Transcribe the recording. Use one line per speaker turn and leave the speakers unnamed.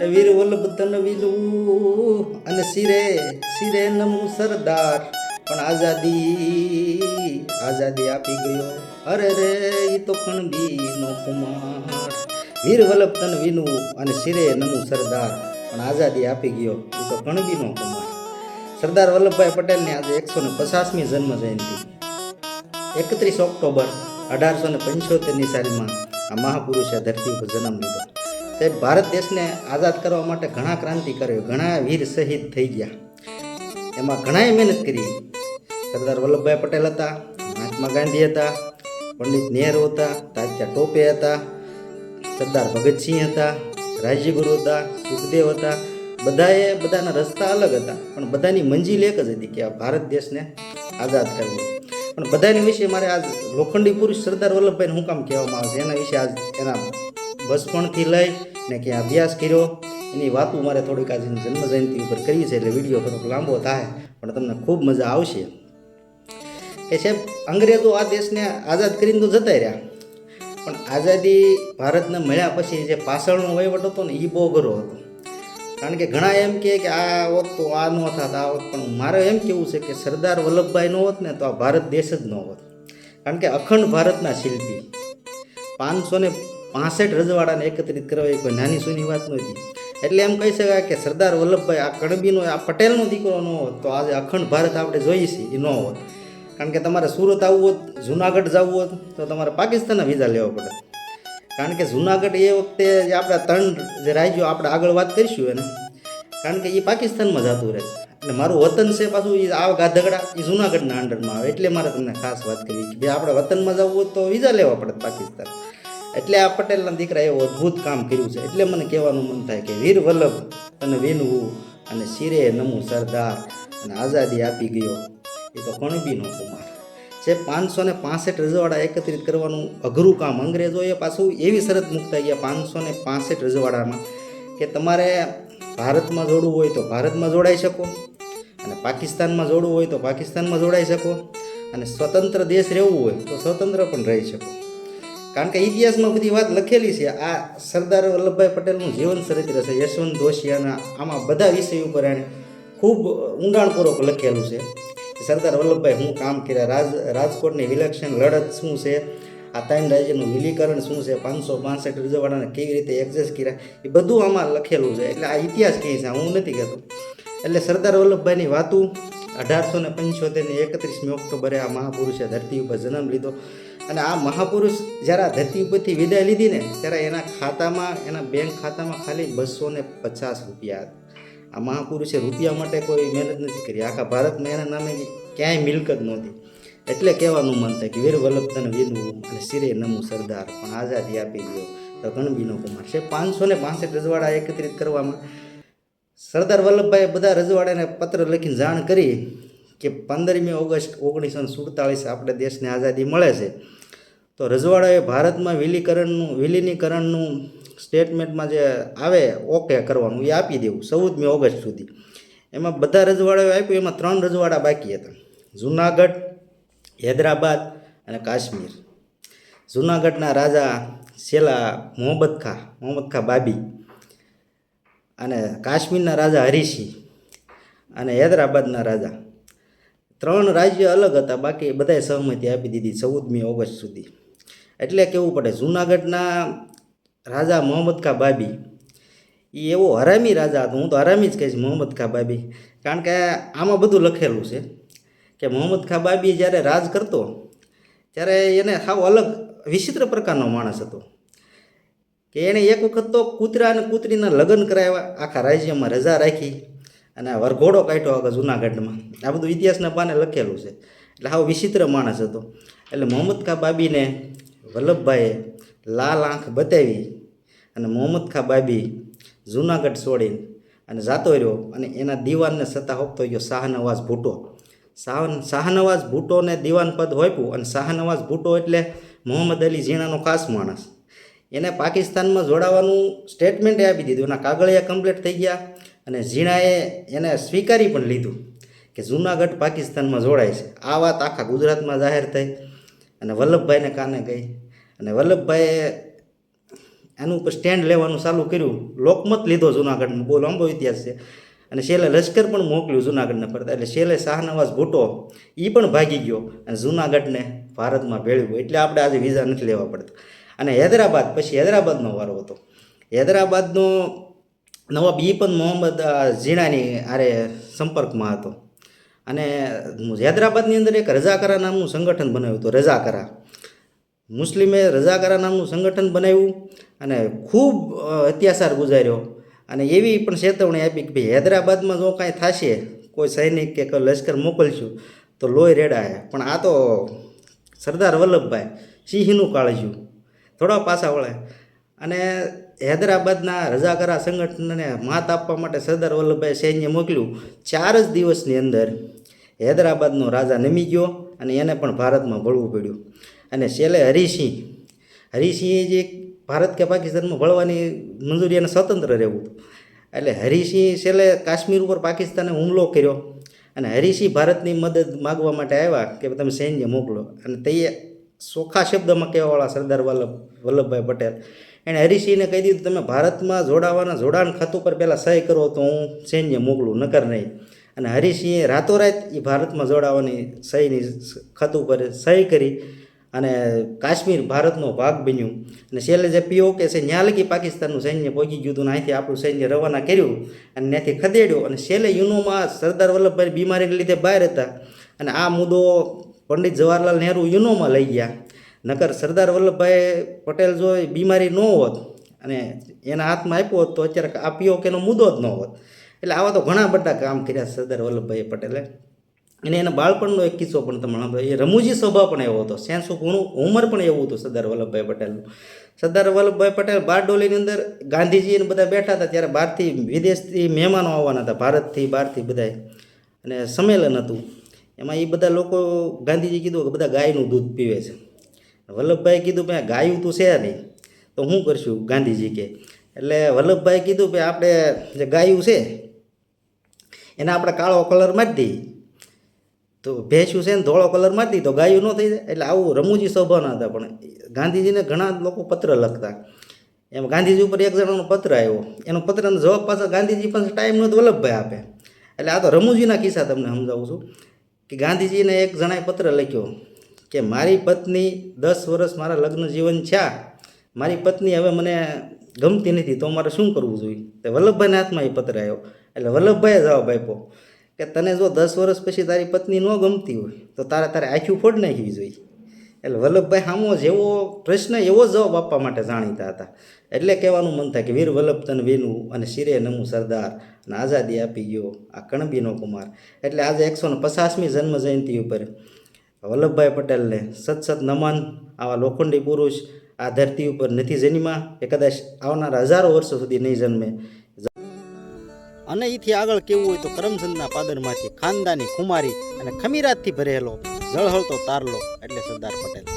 વીર વલ્લભ તન અને સિરે સિરે નમું સરદાર. પણ આઝાદી આઝાદી આપી ગયો. અરે રે એ તો કણબી નો કુમાર. વીર વલ્લભ તન અને સિરે નમું સરદાર. પણ આઝાદી આપી ગયો એ તો કણબી નો કુમાર. સરદાર વલ્લભભાઈ પટેલની આજે એકસો ને પચાસમી જન્મ જયંતિ એકત્રીસ ઓક્ટોબર અઢારસો ને પંચોતેરની સાલમાં આ મહાપુરુષે ધરતી ઉપર જન્મ લીધો. તે ભારત દેશને આઝાદ કરવા માટે ઘણા ક્રાંતિ કર્યો. ઘણા વીર શહીદ થઈ ગયા. એમાં ઘણાએ મહેનત કરી. સરદાર વલ્લભભાઈ પટેલ હતા, મહાત્મા ગાંધી હતા, પંડિત નહેરુ હતા, તાત્યા ટોપે હતા, સરદાર ભગતસિંહ હતા રાજ્યગુરુ હતા, સુખદેવ હતા. બધાએ બધાના રસ્તા અલગ હતા. પણ બધાની મંજિલ એક જ હતી કે આ ભારત દેશને આઝાદ કરવો. પણ બધાની વિશે મારે આજ લોખંડી પુરુષ સરદાર વલ્લભભાઈને હું કામ કહેવામાં આવે છે? એના વિશે આજ એના બચપણથી લઈ ને ક્યાં અભ્યાસ કર્યો. એની વાતો મારે થોડીક આજે જન્મ જયંતિ ઉપર કરી છે એટલે વીડિયો થોડોક લાંબો થાય, પણ તમને ખૂબ મજા આવશે. કે સાહેબ, અંગ્રેજો આ દેશને આઝાદ કરીને તો જતા રહ્યા. પણ આઝાદી ભારતને મળ્યા પછી જે પાછળનો વહીવટ હતો ને એ બહુ ગરો હતો. કારણ કે ઘણા એમ કહે કે આ વખત તો આ ન થાત, આ વખત પણ મારે એમ કેવું છે કે સરદાર વલ્લભભાઈ ન હોત ને, તો આ ભારત દેશ જ ન હોત. કારણ કે અખંડ ભારતના શિલ્પી. પાંચસો ને પાસઠ રજવાડાને એકત્રિત કરવા એ કોઈ નાની સૂની વાત નહોતી એટલે એમ કહી શકાય કે સરદાર વલ્લભભાઈ આ કણબીનો, આ પટેલનો દીકરો ન હોત, તો આજે અખંડ ભારત આપણે જોઈએ છીએ એ ન હોત. કારણ કે તમારે સુરત આવવું હોત, જુનાગઢ જવું હોત, તો તમારે પાકિસ્તાનના વિઝા લેવા પડે. કારણ કે જુનાગઢ એ વખતે જે આપણા ત્રણ જે રાજ્યો આપણે આગળ વાત કરીશું એને, કારણ કે એ પાકિસ્તાનમાં જતું રહે. અને મારું વતન છે પાછું એ આ ગાધગડા એ જુનાગઢના અંડરમાં આવે, એટલે મારે તમને ખાસ વાત કરવી કે ભાઈ આપણે વતનમાં જવું હોત તો વિઝા લેવા પડે પાકિસ્તાન. એટલે આ પટેલના દીકરા એવો અદ્ભુત કામ કર્યું છે. એટલે મને કહેવાનું મન થાય કે વીર વલ્લભ અને વિનવું અને શિરે નમું સરદાર અને આઝાદી આપી ગયો. એ તો કણબીનો કુમાર. જે પાંચસો ને પાસઠ રજવાડા એકત્રિત કરવાનું અઘરું કામ અંગ્રેજોએ પાછું એવી શરત મૂકતા ગયા પાંચસો ને પાસઠ રજવાડામાં કે તમારે ભારતમાં જોડવું હોય તો ભારતમાં જોડાઈ શકો અને પાકિસ્તાનમાં જોડવું હોય તો પાકિસ્તાનમાં જોડાઈ શકો અને સ્વતંત્ર દેશ રહેવું હોય તો સ્વતંત્ર પણ રહી શકો. કારણ કે ઇતિહાસમાં બધી વાત લખેલી છે. આ સરદાર વલ્લભભાઈ પટેલનું જીવન ચરિત્ર છે. યશવંત દોશિયાના આમાં બધા વિષય ઉપર એણે ખૂબ ઊંડાણપૂર્વક લખેલું છે. સરદાર વલ્લભભાઈ શું કામ કર્યા. રાજ, રાજકોટની વિલક્ષણ લડત શું છે? આ ત્રણ રાજ્યનું વિલીકરણ શું છે? પાંચસો પાંસઠ રજવાડાને કેવી રીતે એડજસ્ટ કર્યા? એ બધું આમાં લખેલું છે. એટલે આ ઇતિહાસ કહે છે? હું નથી કહેતો. એટલે સરદાર વલ્લભભાઈની વાતું અઢારસો ને પંચોતેરની એકત્રીસમી ઓક્ટોબરે આ મહાપુરુષે ધરતી ઉપર જન્મ લીધો. અને આ મહાપુરુષ જ્યારે આ ધરતી ઉપરથી વિદાય લીધી ને ત્યારે એના ખાતામાં, એના બેંક ખાતામાં ખાલી બસો ને પચાસ રૂપિયા હતા. આ મહાપુરુષે રૂપિયા માટે કોઈ મહેનત નથી કરી. આખા ભારતમાં એના નામે ક્યાંય મિલકત નહોતી. એટલે કહેવાનું મન થાય કે વીર વલ્લભ તને વિનવું અને સિરે નમુ સરદાર પણ આઝાદી આપી ગયો તો ગણબીનો કુમાર છે. પાંચસો ને પાસઠ રજવાડા એકત્રિત કરવામાં. સરદાર વલ્લભભાઈએ બધા રજવાડાને પત્ર લખીને જાણ કરી કે પંદરમી ઓગસ્ટ ઓગણીસો સુડતાલીસ આપણે દેશને આઝાદી મળે છે. તો રજવાડાએ ભારતમાં વિલીકરણનું વિલીનીકરણનું સ્ટેટમેન્ટમાં જે આવે ઓકે કરવાનું, એ આપી દેવું, ચૌદમી ઓગસ્ટ સુધી. એમાં બધા રજવાડાઓ આપ્યું, એમાં ત્રણ રજવાડા બાકી હતા. જુનાગઢ, હૈદરાબાદ અને કાશ્મીર. જુનાગઢના રાજા શેલા મોહમ્મદ ખા મોહમ્મદ ખા બાબી અને કાશ્મીરના રાજા હરિસિંહ અને હૈદરાબાદના રાજા. ત્રણ રાજ્ય અલગ હતા, બાકી બધાએ સહમતિ આપી દીધી ચૌદમી ઓગસ્ટ સુધી. એટલે કહેવું પડે, જુનાગઢના રાજા મોહમ્મદ ખા બાબી એ એવો હરામી રાજા હતો. હું તો હરામી જ કહીશ મોહમ્મદ ખા બાબી. કારણ કે આમાં બધું લખેલું છે કે મોહમ્મદ ખા બાબી જ્યારે રાજ કરતો, ત્યારે એને સાવ અલગ, વિચિત્ર પ્રકારનો માણસ હતો. કે એણે એક વખત તો કૂતરા અને કૂતરીના લગ્ન કરાવ્યા, આખા રાજ્યમાં રજા રાખી અને વરઘોડો કાઢ્યો આગળ જુનાગઢમાં. આ બધું ઇતિહાસના પાને લખેલું છે. એટલે સાવ વિચિત્ર માણસ હતો. એટલે મોહમ્મદ ખા બાબીને વલ્લભભાઈએ લાલ આંખ બતાવી અને મોહમ્મદ ખા બાબી જુનાગઢ છોડી અને જાતો રહ્યો અને એના દીવાનને સત્તા હોપતો ગયો શાહનવાઝ ભૂટો. શાહ શાહનવાઝ ભૂટોને દીવાન પદ હોપ્યું અને શાહનવાઝ ભૂટો એટલે મોહમ્મદ અલી ઝીણાનો ખાસ માણસ. એને પાકિસ્તાનમાં જોડાવાનું સ્ટેટમેન્ટે આપી દીધું. એના કાગળિયા કમ્પ્લીટ થઈ ગયા અને ઝીણાએ એને સ્વીકારી પણ લીધું કે જૂનાગઢ પાકિસ્તાનમાં જોડાય છે. આ વાત આખા ગુજરાતમાં જાહેર થઈ. અને વલ્લભભાઈને કાને ગઈ. અને વલ્લભભાઈએ એનું ઉપર સ્ટેન્ડ લેવાનું ચાલુ કર્યું. લોકમત લીધો જુનાગઢમાં. બહુ લાંબો ઇતિહાસ છે. અને છેલ્લે લશ્કર પણ મોકલ્યું જુનાગઢને ફરતા. એટલે છેલ્લે શાહનવાઝ ભૂટો એ પણ ભાગી ગયો અને જુનાગઢને ભારતમાં ભેળવ્યું. એટલે આપણે આજે વિઝા નથી લેવા પડતા. અને હૈદરાબાદ, પછી હૈદરાબાદનો વારો હતો. હૈદરાબાદનો નવાબ ઈ પણ મોહમ્મદ ઝીણાની આરે સંપર્કમાં હતો. અને હૈદરાબાદની અંદર એક રજાકરા નામનું સંગઠન બનાવ્યું હતું રજાકરા મુસ્લિમે રજાકરા નામનું સંગઠન બનાવ્યું અને ખૂબ અત્યાચાર ગુજાર્યો. અને એવી પણ ચેતવણી આપી કે ભાઈ હૈદરાબાદમાં જો કાંઈ થશે, કોઈ સૈનિક કે કોઈ લશ્કર મોકલશું, તો લોહી રેડાય પણ આ તો સરદાર વલ્લભભાઈ, સિંહનું કાળજ્યું થોડા પાસા વળે. અને હૈદરાબાદના રજાકરા સંગઠનને માત આપવા માટે સરદાર વલ્લભભાઈ સૈન્ય મોકલ્યું. ચાર જ દિવસની અંદર હૈદરાબાદનો રાજા નમી ગયો અને એને પણ ભારતમાં ભળવું પડ્યું. અને છેલ્લે હરિસિંહ. હરિસિંહે જે ભારત કે પાકિસ્તાનમાં ભળવાની મંજૂરી એને સ્વતંત્ર રહેવું. એટલે હરિસિંહ છેલ્લે કાશ્મીર ઉપર પાકિસ્તાને હુમલો કર્યો અને હરિસિંહ ભારતની મદદ માગવા માટે આવ્યા કે તમે સૈન્ય મોકલો. અને તે ચોખ્ખા શબ્દમાં કહેવાવાળા સરદાર વલ્લભ, વલ્લભભાઈ પટેલ. એણે હરિસિંહને કહી દીધું, તમે ભારતમાં જોડાવાના જોડાણ ખાતું પર પહેલાં સહી કરો તો હું સૈન્ય મોકલું, નકર નહીં. અને હરિસિંહે રાતોરાત એ ભારતમાં જોડાવાની સહીની ખાતું પર સહી કરી અને કાશ્મીર ભારતનો ભાગ બન્યું. અને છેલ્લે જે પીઓ કે છે લગી પાકિસ્તાનનું સૈન્ય પહોંચી ગયું હતું અને અહીંથી આપણું સૈન્ય રવાના કર્યું અને ત્યાંથી ખદેડ્યું. અને છેલ્લે યુનોમાં સરદાર વલ્લભભાઈ બીમારીને લીધે બહાર હતા. અને આ મુદ્દો પંડિત જવાહરલાલ નહેરુ યુનોમાં લઈ ગયા. નકર સરદાર વલ્લભભાઈ પટેલ જો બીમારી ન હોત અને એના હાથમાં આપ્યો હોત તો અત્યારે આ પીઓ કેનો મુદ્દો જ ન હોત. એટલે આવા તો ઘણા બધા કામ કર્યા સરદાર વલ્લભભાઈ પટેલે. અને એના બાળપણનો એક કિસ્સો પણ તમે સાંભળો. એ રમૂજી સ્વભાવ પણ એવો હતો. સેન્સ ઓફ ઉંમર પણ એવું હતું સરદાર વલ્લભભાઈ પટેલનું. સરદાર વલ્લભભાઈ પટેલ બારડોલીની અંદર ગાંધીજી બધા બેઠા હતા ત્યારે બહારથી વિદેશથી મહેમાનો આવવાના હતા. ભારતથી બહારથી બધાય. અને સંમેલન હતું. એમાં એ બધા લોકો ગાંધીજી કીધું કે બધા ગાયનું દૂધ પીવે છે. વલ્લભભાઈ કીધું ભાઈ, ગાયું તો છે નહીં. તો હું કરશું ગાંધીજી કે એટલે વલ્લભભાઈ કીધું કે આપણે જે ગાયું છે એને આપણે કાળો કલર મારી દઈએ. તો ભેંસું છે ને ધોળો કલર મારી દઈએ, તો ગાયું ન થઈ જાય. એટલે આવું રમૂજી સ્વભાવના હતા, પણ ગાંધીજીને ઘણા લોકો પત્ર લખતા. એમ ગાંધીજી ઉપર એક જણાનો પત્ર આવ્યો. એનો પત્રનો જવાબ પાછો ગાંધીજી પાસે ટાઈમ નહોતો વલ્લભભાઈ આપે. એટલે આ તો રમૂજીના કિસ્સા તમને સમજાવું છું. કે ગાંધીજીને એક જણાએ પત્ર લખ્યો કે મારી પત્ની દસ વર્ષ મારા લગ્ન જીવન છ્યા મારી પત્ની હવે મને ગમતી નથી, તો મારે શું કરવું જોઈએ? તે વલ્લભભાઈના હાથમાં એ પત્ર આવ્યો. એટલે વલ્લભભાઈએ જવાબ આપ્યો કે તને જો દસ વર્ષ પછી તારી પત્ની ન ગમતી હોય, તો તારે તારે આખું ફોડ નાખવી જોઈએ. એટલે વલ્લભભાઈ સામો જેવો પ્રશ્ન, એવો જવાબ આપવા માટે જાણીતા હતા. એટલે કહેવાનું મન થાય કે વીર વલ્લભ તન વેનું અને શિરે નમું સરદાર અને આઝાદી આપી ગયો આ કણબીનો કુમાર. એટલે આજે એકસો ને પચાસમી જન્મ જયંતિ ઉપર વલ્લભભાઈ પટેલને સતસત સત નમન આવા લોખંડી પુરુષ આ ધરતી ઉપર નથી જન્મ્યા એ કદાચ આવનારા હજારો વર્ષો સુધી નહીં જન્મે. અને એથી આગળ કેવું હોય તો કરમચંદના પાદરમાંથી ખાનદાની કુમારી અને ખમીરાતથી ભરેલો ઝળહળતો તારલો એટલે સરદાર પટેલ.